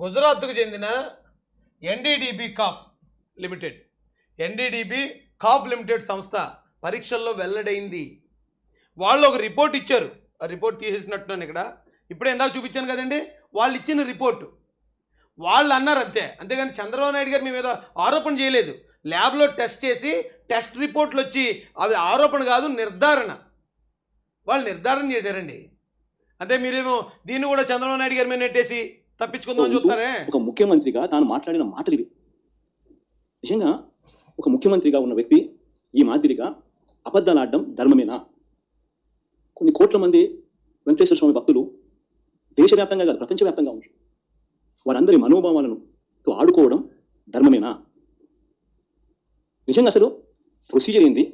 గుజరాత్కు చెందిన NDDB calf limited. NDDB calf limited సంస్థ పరీక్షల్లో వెల్లడైంది. వాళ్ళు ఒక రిపోర్ట్ ఇచ్చారు. ఆ రిపోర్ట్ తీసేసినట్టున్నాను ఇక్కడ. ఇప్పుడే ఇందాక చూపించాను కదండి వాళ్ళు ఇచ్చిన రిపోర్టు. వాళ్ళు అన్నారు అంతే. అంతేగాని చంద్రబాబు నాయుడు గారు మీ మీద ఆరోపణ చేయలేదు. ల్యాబ్లో టెస్ట్ చేసి టెస్ట్ రిపోర్ట్లు వచ్చి అవి ఆరోపణ కాదు నిర్ధారణ. వాళ్ళు నిర్ధారణ చేశారండి. అంతే మీరేమో దీన్ని కూడా చంద్రబాబు నాయుడు గారి మీద నెట్టేసి తప్పించుకుందామని చూస్తారే? ఒక ముఖ్యమంత్రిగా తాను మాట్లాడిన మాటలు ఇవి నిజంగా ఒక ముఖ్యమంత్రిగా ఉన్న వ్యక్తి ఈ మాదిరిగా అబద్ధాలు ఆడడం ధర్మమేనా? కొన్ని కోట్ల మంది వెంకటేశ్వర స్వామి భక్తులు దేశవ్యాప్తంగా కాదు ప్రపంచవ్యాప్తంగా ఉన్నారు. వారందరి మనోభావాలను తో ఆడుకోవడం ధర్మమేనా? నిజంగా అసలు ప్రొసీజర్ ఏంది?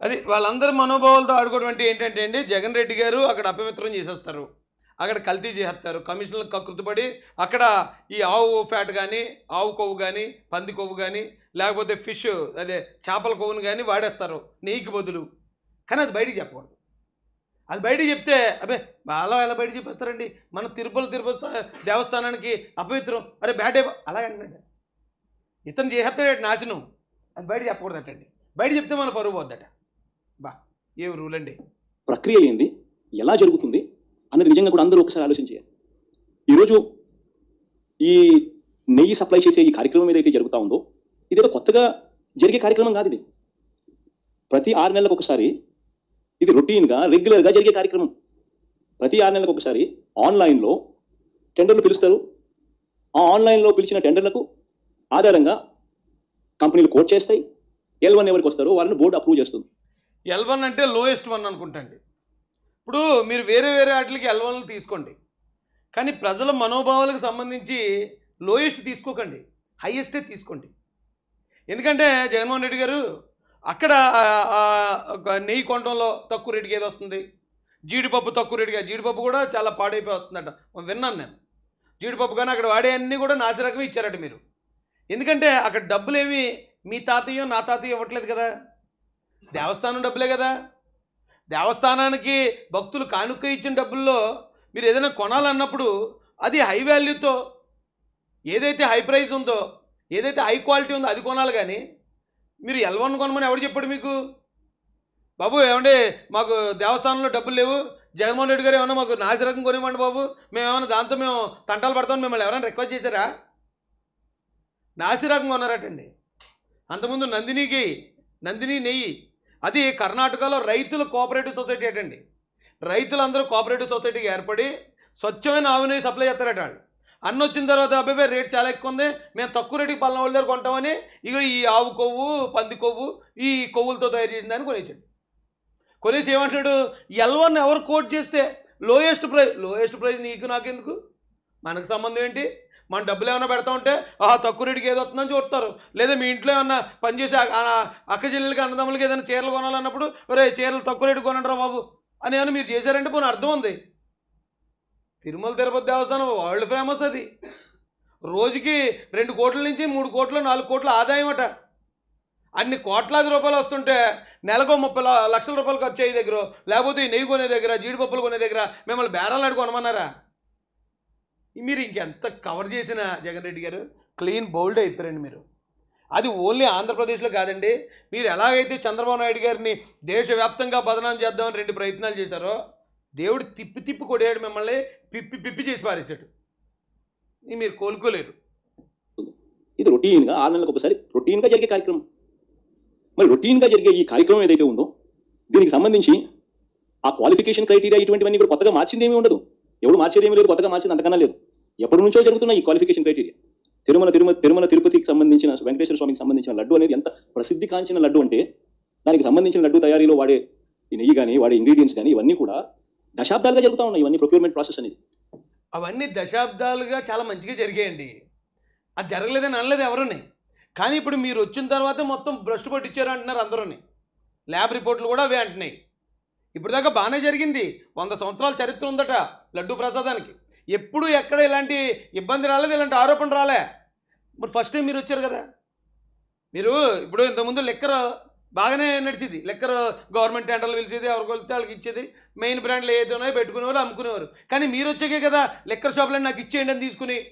అది వాళ్ళందరి మనోభావాలతో ఆడుకోవడం అంటే ఏంటంటే అండి జగన్ రెడ్డి గారు అక్కడ అపవిత్రం చేసేస్తారు. అక్కడ కల్తీ చేసేస్తారు. కమిషన్లకు కకృతిపడి అక్కడ ఈ ఆవు ఫ్యాట్ కానీ ఆవు కొవ్వు కానీ పంది కొవ్వు కానీ లేకపోతే ఫిష్ అదే చేపల కొవ్వును కానీ వాడేస్తారు. నెయ్యికి బదులు. కానీ అది బయటికి చెప్పకూడదు. అది బయటికి చెప్తే అబ్బే అలా ఎలా బయట చెప్పేస్తారండి. మన తిరుపతి తిరుపతి దేవస్థానానికి అపవిత్రం. అరే బ్యాటే అలాగే అన్నాడు ఇతను చేసేస్తాడు నాశనం. అది బయట చెప్పకూడదటండి. బయట చెప్తే మన పరువు పోద్దట. బా ఏ రూల్ అండి? ప్రక్రియ ఏంది? ఎలా జరుగుతుంది? అన్నది నిజంగా కూడా అందరూ ఒకసారి ఆలోచించారు ఈరోజు ఈ నెయ్యి సప్లై చేసే ఈ కార్యక్రమం ఏదైతే జరుగుతూ ఉందో ఇదేదో కొత్తగా జరిగే కార్యక్రమం కాదు ఇది. ప్రతి ఆరు నెలలకు ఒకసారి ఇది రొటీన్గా రెగ్యులర్గా జరిగే కార్యక్రమం. ప్రతి ఆరు నెలలకు ఒకసారి ఆన్లైన్లో టెండర్లు పిలుస్తారు. ఆ ఆన్లైన్లో పిలిచిన టెండర్లకు ఆధారంగా కంపెనీలు కోట్ చేస్తాయి. ఎల్ వన్ ఎవరికి వస్తారో వాళ్ళని బోర్డు అప్రూవ్ చేస్తుంది. ఎల్ వన్ అంటే లోయెస్ట్ వన్ అనుకుంటండి ఇప్పుడు మీరు వేరే వేరే వాటికి ఎల్ తీసుకోండి. కానీ ప్రజల మనోభావాలకు సంబంధించి లోయెస్ట్ తీసుకోకండి. హైయెస్టే తీసుకోండి. ఎందుకంటే జగన్మోహన్ రెడ్డి గారు అక్కడ ఒక నెయ్యి కొనడంలో తక్కువ రేటుకి ఏదో వస్తుంది? జీడిపప్పు తక్కువ రేటుగా జీడిపప్పు కూడా చాలా పాడైపోయి వస్తుందట. విన్నాను నేను. జీడిపప్పు కానీ అక్కడ వాడే అన్నీ కూడా నాసిరకమే ఇచ్చారట మీరు. ఎందుకంటే అక్కడ డబ్బులేమి మీ తాతయ్యో నా తాతయ్య ఇవ్వట్లేదు కదా? దేవస్థానం డబ్బులే కదా? దేవస్థానానికి భక్తులు కానుక ఇచ్చిన డబ్బుల్లో మీరు ఏదైనా కొనాలన్నప్పుడు అది హై వాల్యూతో ఏదైతే హై ప్రైస్ ఉందో ఏదైతే హై క్వాలిటీ ఉందో అది కొనాలి కానీ మీరు ఎల్ వన్ కొనమని ఎవరు చెప్పాడు మీకు? బాబు ఏమంటే మాకు దేవస్థానంలో డబ్బులు లేవు. జగన్మోహన్ రెడ్డి గారు ఏమన్నా మాకు నాసిరకం కొనివ్వండి బాబు. మేము ఏమైనా దాంతో మేము తంటాలు పడతాం మిమ్మల్ని ఎవరైనా రిక్వెస్ట్ చేశారా? నాసిరకం కొన్నారటండి. అంతకుముందు నందినికి నందిని నెయ్యి అది కర్ణాటకలో రైతుల కోఆపరేటివ్ సొసైటీ ఏంటండి రైతులందరూ కోఆపరేటివ్ సొసైటీకి ఏర్పడి స్వచ్ఛమైన ఆవు సప్లై చేస్తారట వాళ్ళు. అన్న వచ్చిన తర్వాత అబ్బాయి రేట్ చాలా ఎక్కువ ఉంది మేము తక్కువ రేటుకి పలానా వాళ్ళ దగ్గర కొంటామని ఇగో ఈ ఆవు కొవ్వు పంది కొవ్వు ఈ కొవ్వులతో తయారు చేసిందని కొనేసాడు. కొనేసి ఏమంటాడు ఎల్ వన్ ఎవరు కోట్ చేస్తే లోయెస్ట్ ప్రైస్ లోయెస్ట్ ప్రైస్ నీకు నాకెందుకు? మనకు సంబంధం ఏంటి? మన డబ్బులు ఏమైనా పెడతా ఉంటే ఆహా తక్కువ రేటుకి ఏదో వస్తుందని చూస్తారు. లేదా మీ ఇంట్లో ఏమన్నా పనిచేసి అక్క చెల్లెలకి అన్నదమ్ములకి ఏదైనా చీరలు కొనాలన్నప్పుడు ఒరే చీరలు తక్కువ రేటు కొనండిరా బాబు. అని ఏమైనా మీరు చేశారంటే పోనీ అర్థం ఉంది. తిరుమల తిరుపతి దేవస్థానం వరల్డ్ ఫేమస్ అది. రోజుకి రెండు కోట్ల నుంచి మూడు కోట్లు నాలుగు కోట్ల ఆదాయం అట. అన్ని కోట్లాది రూపాయలు వస్తుంటే నెలకు ముప్పై లక్షల రూపాయలు ఖర్చు అయ్యే దగ్గర లేకపోతే ఈ నెయ్యి కొనే దగ్గర జీడిపప్పులు కొనే దగ్గర మిమ్మల్ని బేరాలు అడుగు కొనమన్నారా? మీరు ఇంకెంత కవర్ చేసిన జగన్ రెడ్డి గారు? క్లీన్ బౌల్డ్ అయిపోయారండి మీరు. అది ఓన్లీ ఆంధ్రప్రదేశ్లో కాదండి. మీరు ఎలాగైతే చంద్రబాబు నాయుడు గారిని దేశవ్యాప్తంగా బదనాం చేద్దామని రెండు ప్రయత్నాలు చేశారో దేవుడు తిప్పి తిప్పి కొడేయాడు మిమ్మల్ని పిప్పి పిప్పి చేసి పారేశాడు. ఇది మీరు కోలుకోలేరు. ఇది రొటీన్గా ఆరు నెలలకు ఒకసారి రొటీన్గా జరిగే కార్యక్రమం. మరి రొటీన్గా జరిగే ఈ కార్యక్రమం ఏదైతే ఉందో దీనికి సంబంధించి ఆ క్వాలిఫికేషన్ క్రైటీరియా ఇటువంటివన్నీ కూడా కొత్తగా మార్చింది ఏమీ ఉండదు. ఎవడు మార్చేది ఏమీ లేదు కొత్తగా మార్చింది అంతకన్నా లేదు. ఎప్పటి నుంచో జరుగుతున్న ఈ క్వాలిఫికేషన్ క్రైటీరియా తిరుమల తిరుమ తిరుమల తిరుపతికి సంబంధించిన వెంకటేశ్వర స్వామికి సంబంధించిన లడ్డు అనేది ఎంత ప్రసిద్ధి కాంచిన లడ్డు అంటే దానికి సంబంధించిన లడ్డు తయారీలో వాడే నెయ్యి కానీ వాడే ఇంగ్రీడియంట్స్ కానీ ఇవన్నీ కూడా దశాబ్దాలుగా జరుగుతూ ఉన్నాయి. ఇవన్నీ ప్రొక్యూర్మెంట్ ప్రాసెస్ అనేది. అవన్నీ దశాబ్దాలుగా చాలా మంచిగా జరిగాయండి. అది జరగలేదని అనలేదు ఎవరుని. కానీ ఇప్పుడు మీరు వచ్చిన తర్వాత మొత్తం బ్రష్ పట్టించారు అంటున్నారు అందరూని. ల్యాబ్ రిపోర్ట్లు కూడా అవే అంటున్నాయి. ఇప్పుడు దాకా బాగానే జరిగింది. వంద సంవత్సరాల చరిత్ర ఉందట లడ్డు ప్రసాదానికి. ఎప్పుడు ఎక్కడ ఇలాంటి ఇబ్బంది రాలేదు ఇలాంటి ఆరోపణ రాలే. మరి ఫస్ట్ టైం మీరు వచ్చారు కదా. మీరు ఇప్పుడు ఇంతకుముందు లెక్కర్ బాగానే నడిచేది. లెక్కర్ గవర్నమెంట్ టెండర్లు పిలిచేది ఎవరికి వెళ్తే వాళ్ళకి ఇచ్చేది. మెయిన్ బ్రాండ్లు ఏదో ఉన్నాయో పెట్టుకునేవారు అమ్ముకునేవారు. కానీ మీరు వచ్చాకే కదా లెక్కర్ షాపులన్నీ నాకు ఇచ్చేయండి అని తీసుకుని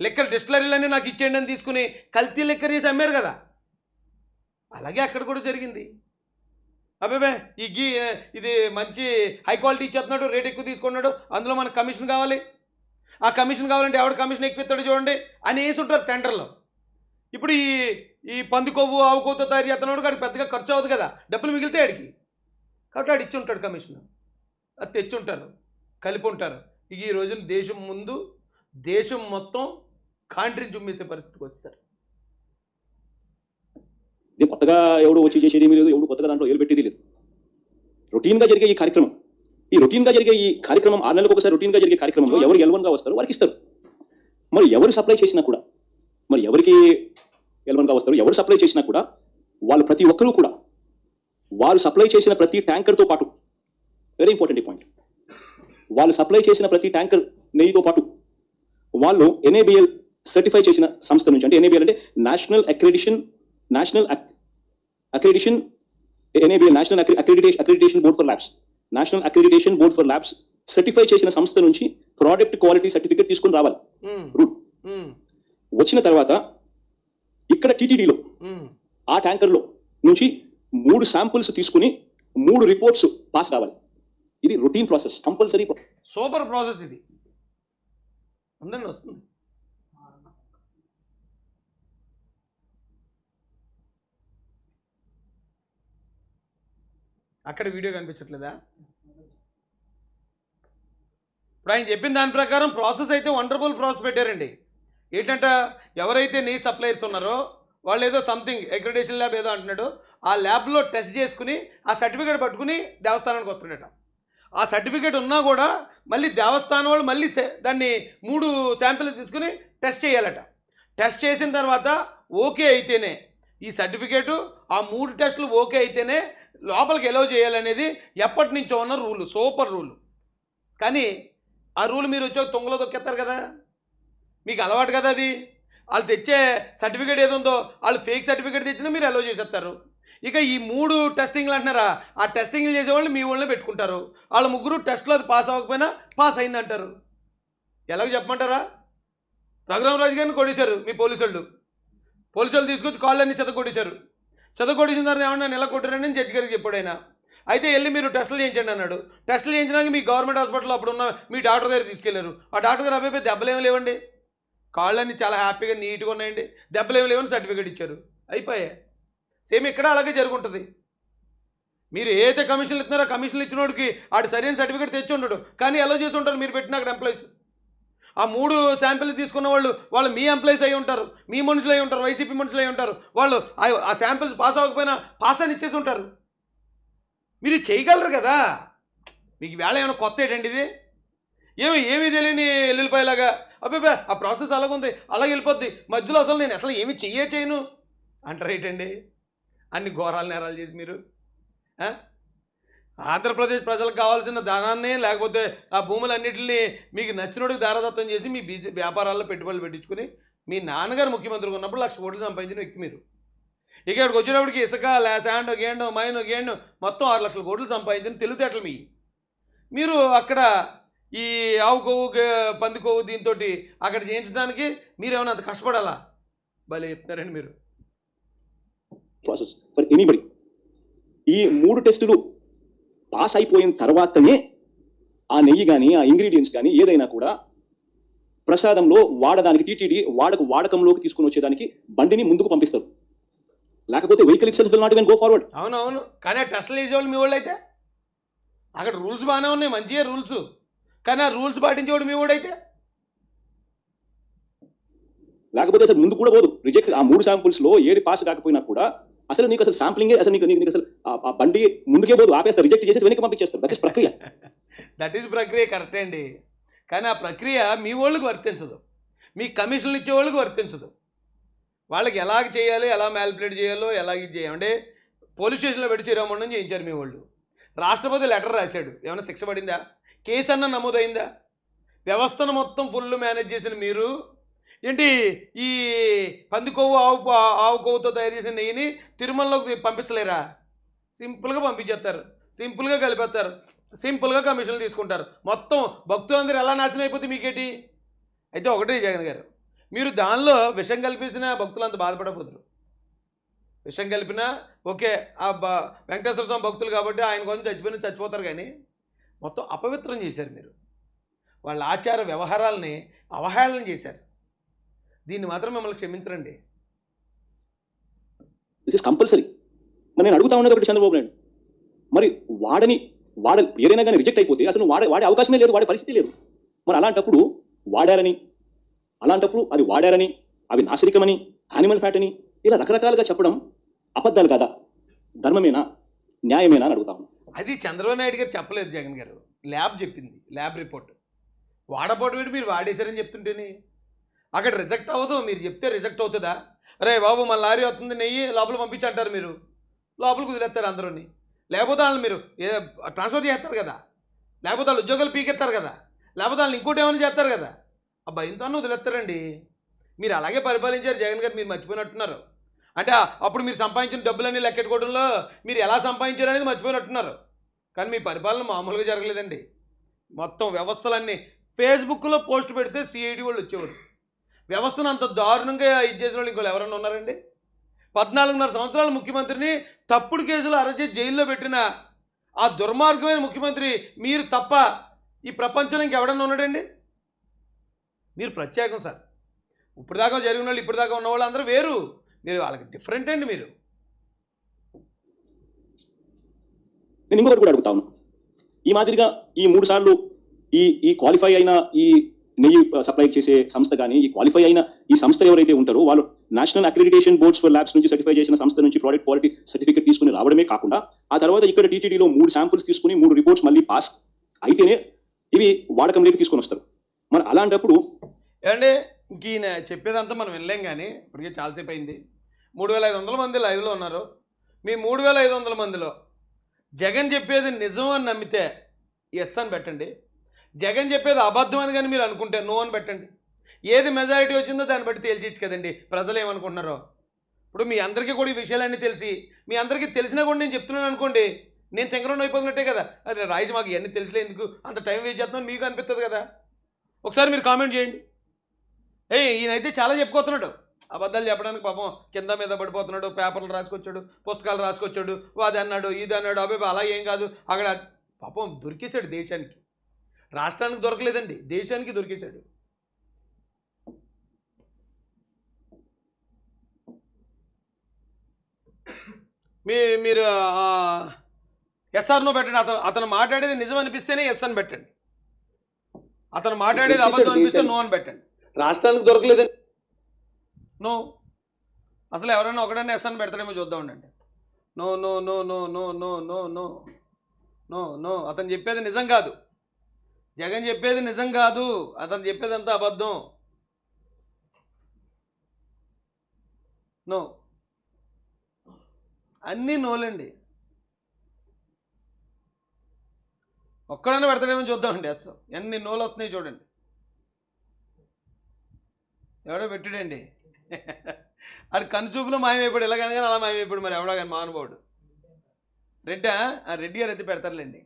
లెక్కర్ డిస్టిలరీలన్నీ నాకు ఇచ్చేయండి అని తీసుకుని కల్తీ లెక్కర్ చేసి అమ్మారు కదా. అలాగే అక్కడ కూడా జరిగింది. అబ్బాబే ఈ గీ ఇది మంచి హై క్వాలిటీ ఇచ్చేస్తున్నాడు రేట్ ఎక్కువ తీసుకున్నాడు అందులో మనకు కమిషన్ కావాలి. ఆ కమిషన్ కావాలంటే ఎవడు కమిషన్ ఎక్కువ చూడండి. అని వేసి ఉంటారు టెండర్లో. ఇప్పుడు ఈ ఈ పంది కొవ్వు తయారు చేస్తున్నాడు ఆడికి పెద్దగా ఖర్చు అవ్వదు కదా. డబ్బులు మిగిలితే ఆడికి. కాబట్టి ఆడు ఇచ్చి ఉంటాడు కమిషన్. అది తెచ్చి ఉంటారు కలిపి ఉంటారు. ఈ రోజున దేశం ముందు దేశం మొత్తం కాంట్రీని చుమ్మేసే పరిస్థితికి వచ్చేసారు కొత్తగా ఎవడు వచ్చి చేసేది ఏమీ లేదు ఎవడు కొత్తగా దాంట్లో ఏలు పెట్టేది లేదు. రొటీన్గా జరిగే ఈ కార్యక్రమం. ఈ రొటీన్గా జరిగే ఈ కార్యక్రమం ఆరు నెలలకు ఒకసారి రొటీన్గా జరిగే కార్యక్రమంలో ఎవరు ఎల్వన్గా వస్తారు? వారికి ఇస్తారు. మరి ఎవరు సప్లై చేసినా కూడా మరి ఎవరికి ఎల్వన్గా వస్తారు ఎవరు సప్లై చేసినా కూడా వాళ్ళు ప్రతి ఒక్కరూ కూడా వారు సప్లై చేసిన ప్రతి ట్యాంకర్తో పాటు వెరీ ఇంపార్టెంట్ పాయింట్ వాళ్ళు సప్లై చేసిన ప్రతి ట్యాంకర్ నెయ్యితో పాటు వాళ్ళు ఎన్ఏబిఎల్ సర్టిఫై చేసిన సంస్థ నుంచి అంటే ఎన్ఏబిఎల్ అంటే national accreditation national accreditation NABL national accreditation accreditation board for labs national accreditation board for labs certify చేసిన సంస్థ నుంచి ప్రోడక్ట్ క్వాలిటీ సర్టిఫికేట్ తీసుకుని రావాలి. రూట్ ఉమ్, వచ్చిన తర్వాత ఇక్కడ టీటీడీలో ఉమ్. ఆ ట్యాంకర్లో నుంచి మూడు శాంపుల్స్ తీసుకుని మూడు రిపోర్ట్స్ పాస్ కావాలి ఇది routine process compulsory super process ఇది. వస్తుంది. అక్కడ వీడియో కనిపించట్లేదా? ఇప్పుడు ఆయన చెప్పిన దాని ప్రకారం ప్రాసెస్ అయితే వండర్ఫుల్ ప్రాసెస్ పెట్టారండి. ఏంటంట ఎవరైతే నీ సప్లయర్స్ ఉన్నారో వాళ్ళు ఏదో సంథింగ్ అక్రిడేషన్ ల్యాబ్ ఏదో అంటున్నాడు ఆ ల్యాబ్లో టెస్ట్ చేసుకుని ఆ సర్టిఫికేట్ పట్టుకుని దేవస్థానానికి వస్తున్నాడట. ఆ సర్టిఫికేట్ ఉన్నా కూడా మళ్ళీ దేవస్థానం వాళ్ళు మళ్ళీ దాన్ని మూడు శాంపిల్స్ తీసుకుని టెస్ట్ చేయాలట. టెస్ట్ చేసిన తర్వాత ఓకే అయితేనే ఈ సర్టిఫికేటు ఆ మూడు టెస్టులు ఓకే అయితేనే లోపలికి ఎలవ్ చేయాలనేది ఎప్పటి నుంచో ఉన్న రూలు సూపర్ రూలు. కానీ ఆ రూల్ మీరు వచ్చాక తొంగలో దొక్కేస్తారు కదా. మీకు అలవాటు కదా అది. వాళ్ళు తెచ్చే సర్టిఫికేట్ ఏదో ఉందో వాళ్ళు ఫేక్ సర్టిఫికేట్ తెచ్చినా మీరు అలో చేసేస్తారు. ఇక ఈ మూడు టెస్టింగ్లు అంటున్నారా? ఆ టెస్టింగ్లు చేసేవాళ్ళు మీ వాళ్ళని పెట్టుకుంటారు. వాళ్ళ ముగ్గురు టెస్ట్లో అది పాస్ అవ్వకపోయినా పాస్ అయింది అంటారు ఎలాగ చెప్పమంటారా? రఘురామరాజు గారిని కొడేశారు మీ పోలీసు వాళ్ళు పోలీసు వాళ్ళు తీసుకొచ్చి కాళ్ళన్నీ చెత కొట్టేశారు చెత కొట్టేసిన తర్వాత ఏమన్నా నెల కొట్టారని జడ్జి గారికి చెప్పాడు ఆయన. అయితే వెళ్ళి మీరు టెస్టులు చేయించండి అన్నాడు. టెస్టులు చేయించడానికి మీ గవర్నమెంట్ హాస్పిటల్లో అప్పుడు ఉన్న మీ డాక్టర్ దగ్గర తీసుకెళ్ళారు. ఆ డాక్టర్ గారు అబ్బాయి దెబ్బలేమి లేవండి. కాళ్ళన్నీ చాలా హ్యాపీగా నీట్గా ఉన్నాయండి. దెబ్బలేమి లేవని సర్టిఫికేట్ ఇచ్చారు. అయిపోయాయి. సేమ్ ఇక్కడ అలాగే జరుగుంటుంది. మీరు ఏదైతే కమిషన్లు ఇస్తున్నారో కమిషన్లు ఇచ్చినోడికి ఆడు సరైన సర్టిఫికేట్ తెచ్చి ఉండడు. కానీ ఎలా చేసి ఉంటారు? మీరు పెట్టిన అక్కడ ఎంప్లాయీస్. ఆ మూడు శాంపిల్ తీసుకున్న వాళ్ళు వాళ్ళు మీ ఎంప్లాయీస్ అయి ఉంటారు. మీ మనుషులు అయి ఉంటారు. వైసీపీ మనుషులు అయి ఉంటారు. వాళ్ళు ఆ- ఆ శాంపిల్స్ పాస్ అవ్వకపోయినా పాస్ అని ఇచ్చేసి ఉంటారు. మీరు చేయగలరు కదా? మీకు వేళ ఏమైనా కొత్త ఏంటండి ఇది? ఏమి ఏమీ తెలియని వెళ్ళిపోయేలాగా అబ్బాబా ఆ ప్రాసెస్ అలాగుంది అలాగే వెళ్ళిపోద్ది. మధ్యలో అసలు నేను అసలు ఏమి చెయ్యే చేయను. అంటారు ఏంటండి? అన్ని ఘోరాలు నేరాలు చేసి మీరు. ఆంధ్రప్రదేశ్ ప్రజలకు కావాల్సిన ధనాన్ని లేకపోతే ఆ భూములన్నింటినీ మీకు నచ్చినోడికి దారదత్వం చేసి మీ బిజీ వ్యాపారాల్లో పెట్టుబడులు పెట్టించుకుని మీ నాన్నగారు ముఖ్యమంత్రిగా ఉన్నప్పుడు లక్ష కోట్లు సంపాదించిన వ్యక్తి మీరు. ఇక ఇక్కడికి వచ్చినప్పటికి ఇసుక లే శాండ్ గేండు మైను గేండు మొత్తం ఆరు లక్షల కోట్లు సంపాదించిన తెలివితేటలు మీ. మీరు అక్కడ ఈ ఆవు కొవ్వు పంది కొవ్వు దీంతో అక్కడ చేయించడానికి మీరు ఏమైనా అంత కష్టపడాలా? భలే చెప్తారండి మీరు. ప్రాసెస్ ఫర్ ఎనీబడి ఈ మూడు టెస్టులు పాస్ అయిపోయిన తర్వాతనే ఆ నెయ్యి కానీ ఆ ఇంగ్రీడియంట్స్ కానీ ఏదైనా కూడా ప్రసాదంలో వాడడానికి టీటీడీ వాడక వాడకంలోకి తీసుకుని వచ్చేదానికి బండిని ముందుకు పంపిస్తారు. లేకపోతే vehicle itself will not go forward. అవును అవును కానీ ఆ టెస్టులు చేసేవాళ్ళు మీ వాళ్ళు అయితే అక్కడ రూల్స్ బాగానే ఉన్నాయి మంచిగా రూల్స్. కానీ ఆ రూల్స్ పాటించేవాడు మీ వాడైతే? లేకపోతే అసలు ముందు కూడా పోదు. రిజెక్ట్ ఆ మూడు శాంపుల్స్లో ఏది పాస్ కాకపోయినా కూడా అసలు నీకు అసలు శాంప్లింగే అసలు నీకు నీకు అసలు ఆ- బండి ముందుకే పోదు. ఆపేస్తారు రిజెక్ట్ చేసి వెనక్కి పంపించేస్తారు దట్ ఇస్ ప్రక్రియ. దట్ ఈజ్ ప్రక్రియ కరెక్టే అండి. కానీ ఆ ప్రక్రియ మీ వాళ్ళకి వర్తించదు. మీ కమిషన్లు ఇచ్చే వాళ్ళకి వర్తించదు. వాళ్ళకి ఎలాగ చేయాలి ఎలా మ్యాలిపులేట్ చేయాలో ఎలా ఇది చేయమంటే పోలీస్ స్టేషన్లో పెట్టి శ్రీరామణం చేయించారు మీ వాళ్ళు. రాష్ట్రపతి లెటర్ రాశాడు. ఏమైనా శిక్ష పడిందా? కేసు అన్న నమోదైందా? వ్యవస్థను మొత్తం ఫుల్ మేనేజ్ చేసిన మీరు? ఏంటి ఈ పంది కొవ్వు ఆవు ఆవు కొవ్వుతో తయారు చేసిన నెయ్యిని తిరుమలలోకి పంపించలేరా? సింపుల్గా పంపించేస్తారు. సింపుల్గా కలిపేస్తారు. సింపుల్గా కమిషన్లు తీసుకుంటారు. మొత్తం భక్తులందరూ ఎలా నాశనం అయిపోతే మీకేటి? అయితే ఒకటే జగన్ గారు. మీరు దానిలో విషం కల్పించిన భక్తులు అంత బాధపడకపోతురు. విషం కలిపినా ఓకే ఆ బ వెంకటేశ్వర స్వామి భక్తులు కాబట్టి ఆయన కొంచెం చచ్చిపోయిన చచ్చిపోతారు కానీ మొత్తం అపవిత్రం చేశారు మీరు. వాళ్ళ ఆచార వ్యవహారాలని అవహేళన చేశారు. దీన్ని మాత్రం మిమ్మల్ని క్షమించరండి. దిస్ ఇస్ కంపల్సరీ మరి నేను అడుగుతా ఉన్నది ఒకటి చంద్రబాబు నాయుడు. మరి వాడని వాడ ఏదైనా కానీ రిజెక్ట్ అయిపోతే అసలు వాడే వాడే అవకాశమే లేదు వాడే పరిస్థితి లేదు. మరి అలాంటప్పుడు వాడారని అలాంటప్పుడు అది వాడారని అవి నాసిరికమని యానిమల్ ఫ్యాట్ అని ఇలా రకరకాలుగా చెప్పడం అబద్ధాలు కదా? ధర్మమేనా? న్యాయమేనా అని అడుగుతాము అది చంద్రబాబు నాయుడు గారు చెప్పలేదు జగన్ గారు. ల్యాబ్ చెప్పింది ల్యాబ్ రిపోర్ట్. వాడపోవడం ఏంటి మీరు వాడేశారని చెప్తుంటేనే. అక్కడ రిజెక్ట్ అవ్వదు మీరు చెప్తే రిజెక్ట్ అవుతుందా? రే బాబు మన లారీ వస్తుంది నెయ్యి లోపల పంపించంటారు మీరు. లోపల కుదిరేస్తారు అందరూని. లేకపోతే వాళ్ళని మీరు ఏ ట్రాన్స్ఫర్ చేస్తారు కదా? లేకపోతే వాళ్ళు ఉద్యోగాలు పీకెత్తారు కదా? లేకపోతే వాళ్ళని ఇంకోటి ఏమైనా చేస్తారు కదా? ఆ భయంతో వదిలేస్తారండి. మీరు అలాగే పరిపాలించారు జగన్ గారు మీరు మర్చిపోయినట్టున్నారు. అంటే అప్పుడు మీరు సంపాదించిన డబ్బులన్నీ లెక్కెట్టుకోవడంలో మీరు ఎలా సంపాదించారు అనేది మర్చిపోయినట్టున్నారు. కానీ మీ పరిపాలన మామూలుగా జరగలేదండి. మొత్తం వ్యవస్థలన్నీ ఫేస్బుక్లో పోస్ట్ పెడితే సిఐడి వాళ్ళు వచ్చేవారు. వ్యవస్థను అంత దారుణంగా ఇది చేసిన వాళ్ళు ఇంకోళ్ళు ఎవరన్నా ఉన్నారండి? పద్నాలుగున్నర సంవత్సరాల ముఖ్యమంత్రిని తప్పుడు కేసులు అరెస్ట్ చేసి జైల్లో పెట్టిన ఆ దుర్మార్గమైన ముఖ్యమంత్రి మీరు తప్ప ఈ ప్రపంచంలో ఇంకెవడన్నా ఉన్నాడండి? మీరు ప్రత్యేకం సార్. ఇప్పుడు దాకా జరిగిన వాళ్ళు ఇప్పటిదాకా ఉన్న వాళ్ళు అందరూ వేరు. మీరు వాళ్ళకి డిఫరెంట్ అండి మీరు. నేను ఇంకొకటి కూడా అడుగుతా ఈ మాదిరిగా ఈ మూడు సార్లు ఈ ఈ క్వాలిఫై అయిన ఈ నెయ్యి సప్లై చేసే సంస్థ కానీ ఈ క్వాలిఫై అయిన ఈ సంస్థ ఎవరైతే ఉంటారో వాళ్ళు national accreditation boards for labs నుంచి సర్టిఫై చేసిన సంస్థ నుంచి ప్రోడక్ట్ క్వాలిటీ సర్టిఫికేట్ తీసుకుని రావడమే కాకుండా ఆ తర్వాత ఇక్కడ టీటీడీలో మూడు శాంపుల్స్ తీసుకుని మూడు రిపోర్ట్స్ మళ్ళీ పాస్ అయితేనే ఇవి వాడకంలోకి తీసుకొని వస్తారు. మరి అలాంటప్పుడు ఏమంటే ఇంక ఈయన చెప్పేదంతా మనం వినలేం కానీ ఇప్పటికే చాలాసేపు అయింది. మూడు వేల ఐదు వందల మంది లైవ్లో ఉన్నారు. మీ మూడు వేల ఐదు వందల మందిలో జగన్ చెప్పేది నిజం అని నమ్మితే ఎస్ అని పెట్టండి. జగన్ చెప్పేది అబద్ధం అని కానీ మీరు అనుకుంటే నో అని పెట్టండి. ఏది మెజారిటీ వచ్చిందో దాన్ని బట్టి తేల్చిచ్చు కదండి. ప్రజలు ఏమనుకుంటున్నారో. ఇప్పుడు మీ అందరికీ కూడా ఈ విషయాలన్నీ తెలిసి మీ అందరికీ తెలిసినా కూడా నేను చెప్తున్నాను అనుకోండి నేను తెంగరం అయిపోతున్నట్టే కదా. అరే రాయిజు మాకు ఇవన్నీ తెలిసిలే ఎందుకు? అంత టైం వేస్ట్ చేస్తున్నాను మీకు అనిపిస్తుంది కదా. ఒకసారి మీరు కామెంట్ చేయండి. ఏ ఈయనైతే చాలా చెప్పుకోతున్నాడు అబద్ధాలు చెప్పడానికి పాపం కింద మీద పడిపోతున్నాడు పేపర్లు రాసుకొచ్చాడు పుస్తకాలు రాసుకొచ్చాడు అది అన్నాడు ఇది అన్నాడు అబ్బాయి అలా ఏం కాదు. అక్కడ పాపం దొరికేశాడు దేశానికి. రాష్ట్రానికి దొరకలేదండి దేశానికి దొరికేశాడు. మీ మీరు ఎస్ఆర్నో పెట్టండి. అతను అతను మాట్లాడేది నిజం అనిపిస్తేనే ఎస్ అని పెట్టండి. అతను మాట్లాడేది అబద్ధం అనిపిస్తే నో అని పెట్టండి. రాష్ట్రానికి దొరకలేదండి నో అసలు ఎవరైనా ఒకడన్నా ఎస్ అని పెడతారేమో చూద్దాం ఉండండి. No no no no no no no no no no అతను చెప్పేది నిజం కాదు. జగన్ చెప్పేది నిజం కాదు. అతను చెప్పేది అంతా అబద్ధం. నో అన్నీ నోలండి ఒక్కడన్నా పెడతాడేమో చూద్దామండి అసలు ఎన్ని నోలు వస్తున్నాయి చూడండి. ఎవడో పెట్టాడండి. అది కనుచూపులో మాయమైపోయాడు. కానీ అలా మాయమైపోయాడు మరి ఎవడో కానీ మానుభావుడు రెడ్డా? ఆ రెడ్డి గారు ఎత్తి పెడతారులేండి.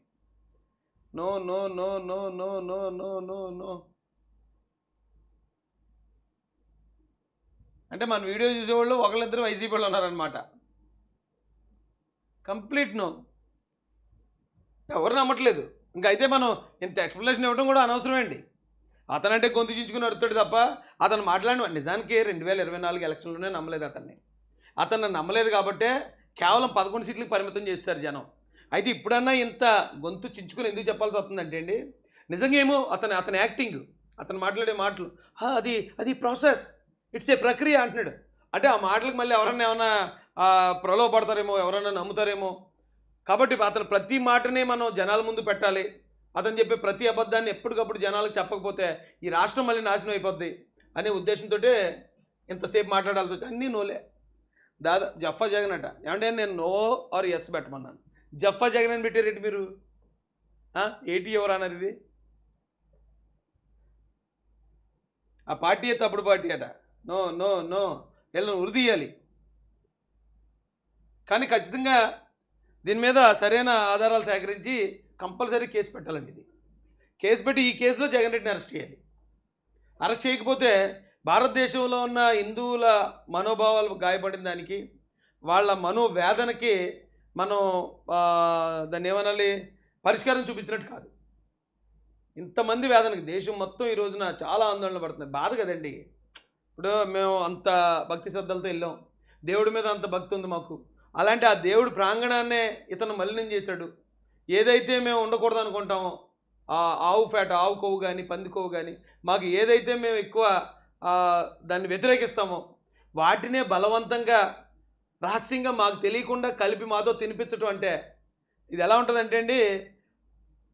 No no no no no no no no no. అంటే మన వీడియో చూసేవాళ్ళు ఒకళ్ళిద్దరు వైసీపీ వాళ్ళు ఉన్నారనమాట కంప్లీట్ నో. ఎవరు నమ్మట్లేదు. ఇంకా అయితే మనం ఇంత ఎక్స్ప్లెనేషన్ ఇవ్వడం కూడా అనవసరమండి. అతనంటే గొంతు చించుకుని అడుగుతాడు తప్ప అతను మాట్లాడిన నిజానికి రెండు వేల ఇరవై నాలుగు ఎలక్షన్లోనే నమ్మలేదు అతన్ని. అతన్ని నమ్మలేదు కాబట్టే కేవలం పదకొండు సీట్లకు పరిమితం చేశారు జనం. అయితే ఇప్పుడన్నా ఇంత గొంతు చించుకుని ఎందుకు చెప్పాల్సి వస్తుందంటే అండి నిజంగా ఏమో అతని అతని యాక్టింగ్ అతను మాట్లాడే మాటలు అది అది ప్రాసెస్ ఇట్స్ ఏ ప్రక్రియ అంటున్నాడు. అంటే ఆ మాటలకు మళ్ళీ ఎవరన్నా ఏమైనా ప్రలోభపడతారేమో ఎవరన్నా నమ్ముతారేమో కాబట్టి అతను ప్రతి మాటనే మనం జనాల ముందు పెట్టాలి. అతను చెప్పే ప్రతి అబద్ధాన్ని ఎప్పటికప్పుడు జనాలకు చెప్పకపోతే ఈ రాష్ట్రం మళ్ళీ నాశనం అయిపోద్ది అనే ఉద్దేశంతో ఇంతసేపు మాట్లాడాల్సి వచ్చి అన్నీ నోలే. దాదా జఫా జగన్ అట. ఏమంటే నేను నో ఆర్ ఎస్ పెట్టమన్నాను. జఫా జగన్ అని పెట్టారేంటి మీరు? ఏటీ ఏటి ఎవరు అన్నారు ఇది? ఆ పార్టీ తప్పుడు పార్టీ అట? No no no. వీళ్ళని ఉరిదీయాలి. కానీ ఖచ్చితంగా దీని మీద సరైన ఆధారాలు సేకరించి కంపల్సరీ కేసు పెట్టాలండి ఇది. కేసు పెట్టి ఈ కేసులో జగన్ రెడ్డిని అరెస్ట్ చేయాలి. అరెస్ట్ చేయకపోతే భారతదేశంలో ఉన్న హిందువుల మనోభావాలు గాయపడిన దానికి వాళ్ళ మనోవేదనకి మనం దాన్ని ఏమనాలి? పరిష్కారం చూపించినట్టు కాదు. ఇంతమంది వేదనకి దేశం మొత్తం ఈ రోజున చాలా ఆందోళన పడుతుంది బాధ కదండి. ఇప్పుడు మేము అంత భక్తి శ్రద్ధలతో వెళ్ళాం. దేవుడి మీద అంత భక్తి ఉంది మాకు. అలాంటి ఆ దేవుడి ప్రాంగణాన్నే ఇతను మలినం చేశాడు. ఏదైతే మేము ఉండకూడదు అనుకుంటామో ఆ ఆవు ఫ్యాట్ ఆవు కొవ్వు కానీ పంది కొవ్వు కానీ మాకు ఏదైతే మేము ఎక్కువ దాన్ని వ్యతిరేకిస్తామో వాటినే బలవంతంగా రహస్యంగా మాకు తెలియకుండా కలిపి మాతో తినిపించటం అంటే ఇది ఎలా ఉంటుందంటే అండి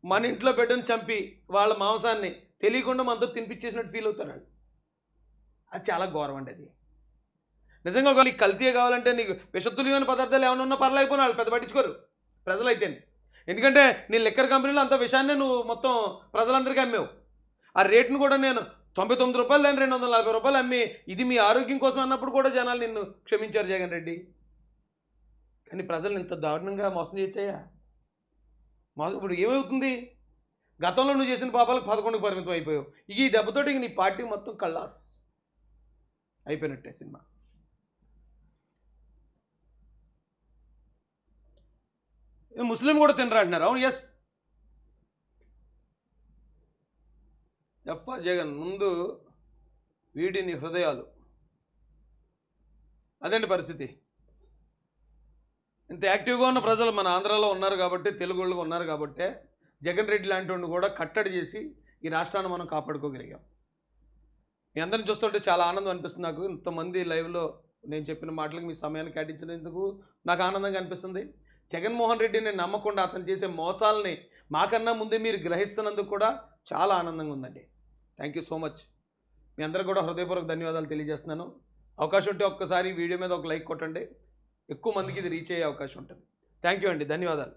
మన ఇంట్లో బిడ్డను చంపి వాళ్ళ మాంసాన్ని తెలియకుండా మనతో తినిపించేసినట్టు ఫీల్ అవుతారండి అది చాలా ఘోరం అండి అది. నిజంగా ఒకవేళ నీకు కల్తీ కావాలంటే నీకు విషతుల్యమైన పదార్థాలు ఏమైనా ఉన్నా పర్లేకపోయినా వాళ్ళు పెద్ద పట్టించుకోరు ప్రజలైతే ఎందుకంటే నీ లెక్కర్ కంపెనీలో అంత విషయాన్ని నువ్వు మొత్తం ప్రజలందరికీ అమ్మావు. ఆ రేటును కూడా నేను తొంభై తొమ్మిది రూపాయలు దాన్ని రెండు వందల నలభై రూపాయలు అమ్మి ఇది మీ ఆరోగ్యం కోసం అన్నప్పుడు కూడా జనాలు నిన్ను క్షమించారు జగన్ రెడ్డి. కానీ ప్రజలు ఇంత దారుణంగా మోసం చేసాయా మోసం ఇప్పుడు ఏమవుతుంది? గతంలో నువ్వు చేసిన పాపాలకు పదకొండుకు పరిమితం అయిపోయావు. ఈ దెబ్బతోటి నీ పార్టీ మొత్తం కళ్ళాస్. అయిపోయినట్టే సినిమా ఏ ముస్లిం కూడా తినరా అంటున్నారు. అవును ఎస్ చెప్ప జగన్ ముందు వీటిని హృదయాలు. అదండి పరిస్థితి? ఇంత యాక్టివ్గా ఉన్న ప్రజలు మన ఆంధ్రాలో ఉన్నారు కాబట్టి తెలుగు వాళ్ళు ఉన్నారు కాబట్టి జగన్ రెడ్డి లాంటి వాడిని కూడా కట్టడి చేసి ఈ రాష్ట్రాన్ని మనం కాపాడుకోగలిగాం. మీ అందరిని చూస్తుంటే చాలా ఆనందం అనిపిస్తుంది నాకు. ఇంతమంది లైవ్లో నేను చెప్పిన మాటలకు మీ సమయాన్ని కేటాయించినందుకు నాకు ఆనందంగా అనిపిస్తుంది. జగన్మోహన్ రెడ్డిని నమ్మకుండా అతను చేసే మోసాలని మాకన్నా ముందే మీరు గ్రహిస్తున్నందుకు కూడా చాలా ఆనందంగా ఉందండి. థ్యాంక్ యూ సో మచ్ మీ అందరికీ కూడా హృదయపూర్వక ధన్యవాదాలు తెలియజేస్తున్నాను. అవకాశం ఉంటే ఒక్కసారి వీడియో మీద ఒక లైక్ కొట్టండి. ఎక్కువ మందికి ఇది రీచ్ అయ్యే అవకాశం ఉంటుంది. థ్యాంక్ యూ అండి. ధన్యవాదాలు.